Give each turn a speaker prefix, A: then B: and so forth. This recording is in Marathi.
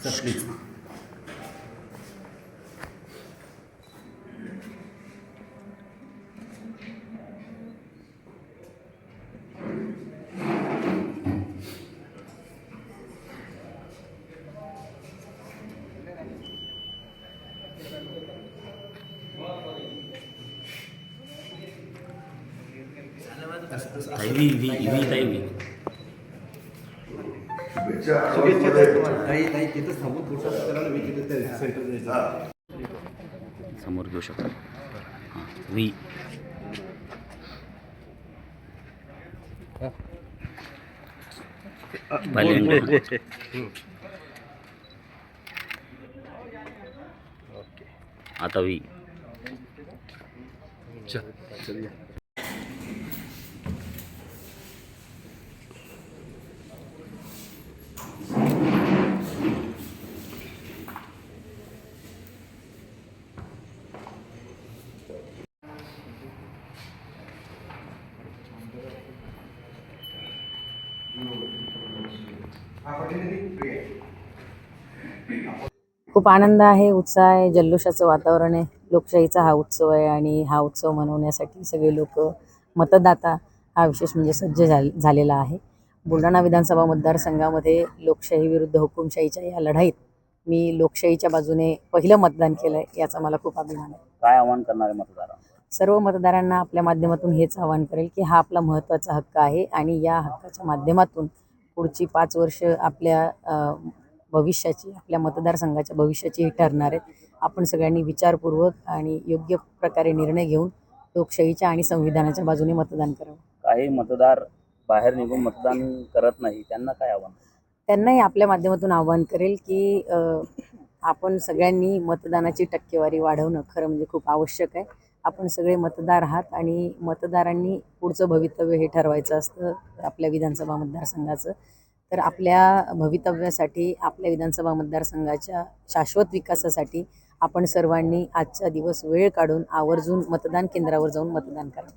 A: Zerschließen. ताई वी वी वी ताई वी
B: मी
A: समोर घेऊ शकता वी आता वी
C: खूप आनंद आहे उत्साह आहे जल्लोषाचं वातावरण आहे. लोकशाहीचा हा उत्सव आहे आणि हा उत्सव मनवण्यासाठी सगळे लोक मतदाता हा विशेष म्हणजे सज्ज झाल झालेला आहे. बुलढाणा विधानसभा मतदारसंघामध्ये लोकशाही विरुद्ध हुकुमशाहीच्या या लढाईत मी लोकशाहीच्या बाजूने पहिलं मतदान केलं आहे याचा मला खूप अभिमान आहे.
A: काय आव्हान करणारे मतदार
C: सर्व मतदारांना आपल्या माध्यमातून हेच आवाहन करेल की हा आपला महत्त्वाचा हक्क आहे आणि या हक्काच्या माध्यमातून पुढची पाच वर्ष आपल्या भविष्याची आपल्या मतदारसंघाच्या भविष्याची ही ठरणार आहेत. आपण सगळ्यांनी विचारपूर्वक आणि योग्य प्रकारे निर्णय घेऊन लोकशाहीच्या आणि संविधानाच्या बाजूने मतदान करावं.
A: काही मतदार बाहेर निघून मतदान करत नाही त्यांना काय आव्हान?
C: त्यांनाही आपल्या माध्यमातून आवाहन करेल की आपण सगळ्यांनी मतदानाची टक्केवारी वाढवणं खरं म्हणजे खूप आवश्यक आहे. आपण सगळे मतदार आहात आणि मतदारांनी पुढचं भवितव्य हे ठरवायचं असतं आपल्या विधानसभा मतदारसंघाचं. तर आपल्या भवितव्यासाठी आपल्या विधानसभा मतदारसंघाच्या शाश्वत विकासासाठी आपण सर्वांनी आजचा दिवस वेळ काढून आवर्जून मतदान केंद्रावर जाऊन मतदान करा